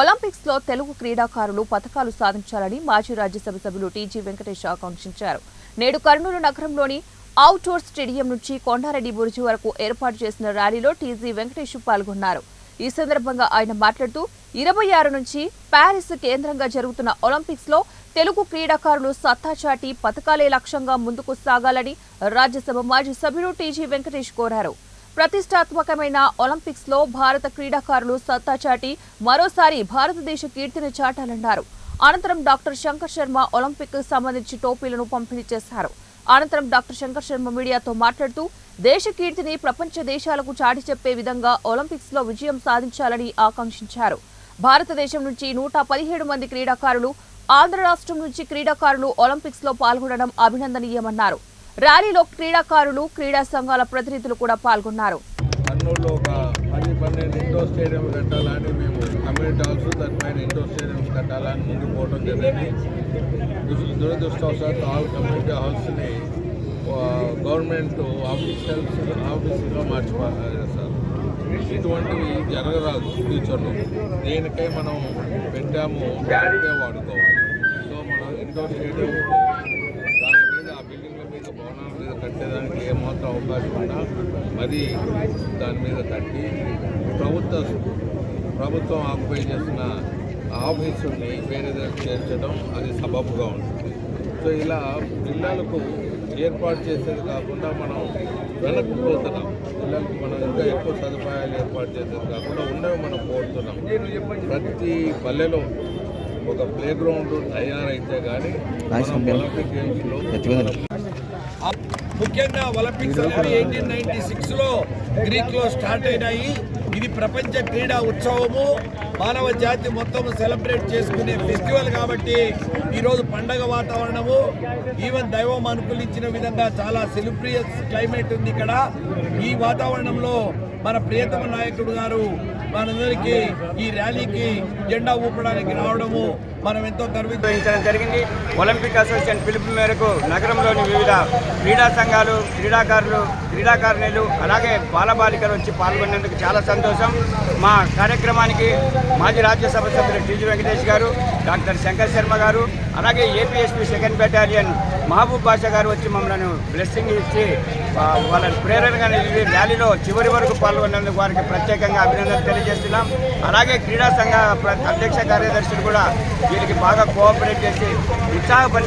ఒలింపిక్స్లో తెలుగు క్రీడాకారులు పథకాలు సాధించాలని మాజీ రాజ్యసభ సభ్యులు టీజీ వెంకటేష్ ఆకాంక్షించారు. నేడు కర్నూలు నగరంలోని అవుట్డోర్ స్టేడియం నుంచి కొండారెడ్డి బురుజు వరకు ఏర్పాటు చేసిన ర్యాలీలో టీజీ వెంకటేష్ పాల్గొన్నారు. ఈ సందర్భంగా ఆయన మాట్లాడుతూ ఇరవై ఆరు నుంచి ప్యారిస్ కేంద్రంగా జరుగుతున్న ఒలింపిక్స్లో తెలుగు క్రీడాకారులు సత్తా చాటి పథకాలే లక్ష్యంగా ముందుకు సాగాలని రాజ్యసభ మాజీ సభ్యులు టీజీ వెంకటేష్ కోరారు. ప్రతిష్టాత్మకమైన ఒలింపిక్స్లో భారత క్రీడాకారులు సత్తా చాటి మరోసారి భారతదేశ కీర్తిని చాటాలన్నారు. అనంతరం డాక్టర్ శంకర్ శర్మ ఒలింపిక్ సంబంధించి టోపీలను పంపిణీ చేశారు. అనంతరం డాక్టర్ శంకర్ శర్మ మీడియాతో మాట్లాడుతూ దేశ కీర్తిని ప్రపంచ దేశాలకు చాటి చెప్పే విధంగా ఒలింపిక్స్లో విజయం సాధించాలని ఆకాంక్షించారు. భారతదేశం నుంచి నూట పదిహేడు మంది క్రీడాకారులు ఆంధ్ర రాష్ట్రం నుంచి క్రీడాకారులు ఒలింపిక్స్లో పాల్గొనడం అభినందనీయమన్నారు. ర్యాలీలో క్రీడాకారులు క్రీడా సంఘాల ప్రతినిధులు కూడా పాల్గొన్నారు. కర్నూలులో ఒక పది పన్నెండు ఇండోర్ స్టేడియం కట్టాలని మేము కమ్యూనిటీ హాల్స్ దానిపైన ఇండోర్ స్టేడియంస్ కట్టాలని ముందుకు పోవడం జరిగింది. దుర- దురదృష్టవశాత్తు ఆల్ కమ్యూనిటీ హాల్స్ని గవర్నమెంట్ ఆఫీషియల్స్ ఆఫీసుగా మార్చిపోయారు సార్. ఇటువంటివి జరగరాదు ఫ్యూచర్లో. దేనికై మనం పెట్టాము దానికే వాడుకోవాలి. సో మనం ఇండోర్ స్టేడియం దాని మీద ఆ బిల్డింగ్ల మీద భవనాల మీద కట్టేదానికి ఏమాత్రం అవకాశం ఉన్నా మరి దాని మీద కట్టి ప్రభుత్వ ప్రభుత్వం ఆక్యుపై చేసిన ఆఫీసుని వేరే దగ్గర చేర్చడం అది సబబుగా ఉంటుంది. సో ఇలా పిల్లలకు ఏర్పాటు చేసేది కాకుండా మనం వెనక్కి పోతున్నాం. పిల్లలకు మనం ఇంకా ఎక్కువ సదుపాయాలు ఏర్పాటు చేసేది కాకుండా ఉన్నవి మనం పోతున్నాం. ప్రతి పల్లెలో ఒక ప్లే గ్రౌండ్ తయారైతే కానీ ఒలింపిక్ గేమ్స్లో ముఖ్యంగా ఒలింపిక్స్ అనేవి ఎయిటీన్ నైన్టీ సిక్స్లో గ్రీక్లో స్టార్ట్ అయినాయి. ఇది ప్రపంచ క్రీడా ఉత్సవము. మానవ జాతి మొత్తం సెలబ్రేట్ చేసుకునే ఫెస్టివల్ కాబట్టి ఈరోజు పండగ వాతావరణము. ఈవెన్ దైవం అనుకూలించిన విధంగా చాలా సెలిబ్రియస్ క్లైమేట్ ఉంది ఇక్కడ. ఈ వాతావరణంలో మన ప్రియతమ నాయకుడు గారు మనందరికీ ఈ ర్యాలీకి జెండా ఊపడానికి రావడము మనం ఎంతో గర్వించడం జరిగింది. ఒలింపిక్ అసోసియేషన్ పిలుపు మేరకు నగరంలోని వివిధ క్రీడా సంఘాలు క్రీడాకారులు క్రీడాకారిణులు అలాగే బాలబాలికలు వచ్చి పాల్గొనేందుకు చాలా సంతోషం. మా కార్యక్రమానికి మాజీ రాజ్యసభ సభ్యులు టీజీ వెంకటేష్ గారు డాక్టర్ శంకర్ శర్మ గారు అలాగే APSP second battalion Mahboob Basha garu వచ్చి మమ్మల్ని బ్లెస్సింగ్ ఇచ్చి వాళ్ళని ప్రేరణగా నిలిపి ర్యాలీలో చివరి వరకు పాల్గొన్నందుకు వారికి ప్రత్యేకంగా అభినందనలు తెలియజేస్తున్నాం. అలాగే క్రీడా సంఘ అధ్యక్ష కార్యదర్శులు కూడా వీళ్ళకి బాగా కోఆపరేట్ చేసి ఉత్సాహపరిచి